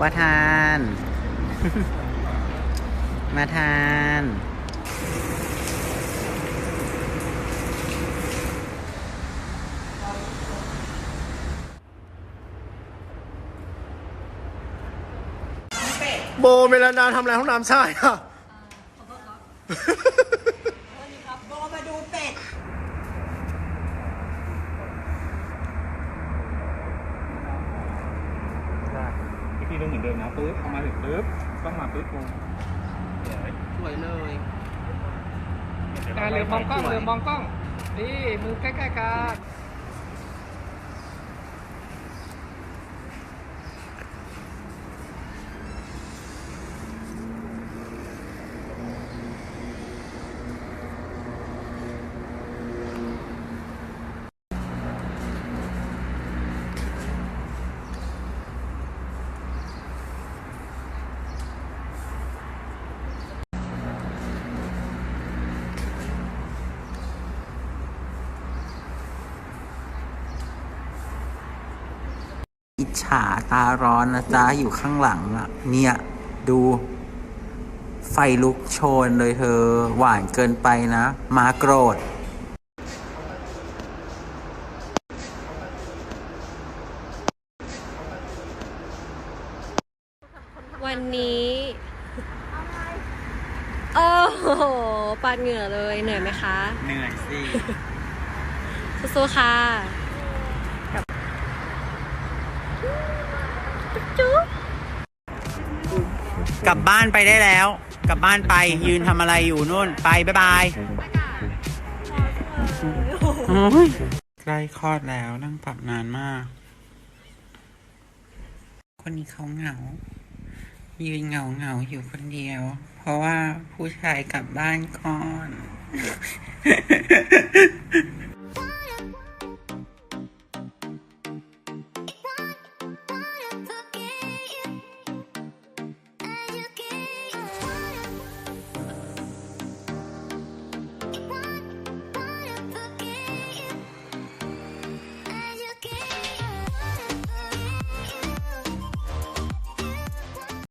ว่าทาน มาทาน โบเมลานาทำอะไรห้องน้ำชายอะโบมาดูเป็ด ได้ วิธีเดินเหมือนเดิมนะปึ๊บเอามาถึงปึ๊บต้องมาปึ๊บลงเดี๋ยวสวยเลยอ่าเหลือมองกล้องเหลือมองกล้องนี่มือใกล้ๆกัน ฉาตาร้อนนะจ๊ะอยู่ข้างหลังอะเนี่ย ดู ไฟลุกโชนเลยเธอ หวานเกินไปนะ มาโกรธ วันนี้โอ้โหปาดเหงื่อเลยเหนื่อยไหมคะ เหนื่อยสิสู้ๆค่ะ จุ๊บกลับบ้านไปได้แล้ว กลับบ้านไปยืนทำอะไรอยู่นู่น ไป บ๊ายบายโอ้ยใกล้คลอดแล้วนั่งปรับนานมาก คนนี้เขาเหงา ยืนเหงาเหงาอยู่คนเดียว เพราะว่าผู้ชายกลับบ้านก่อน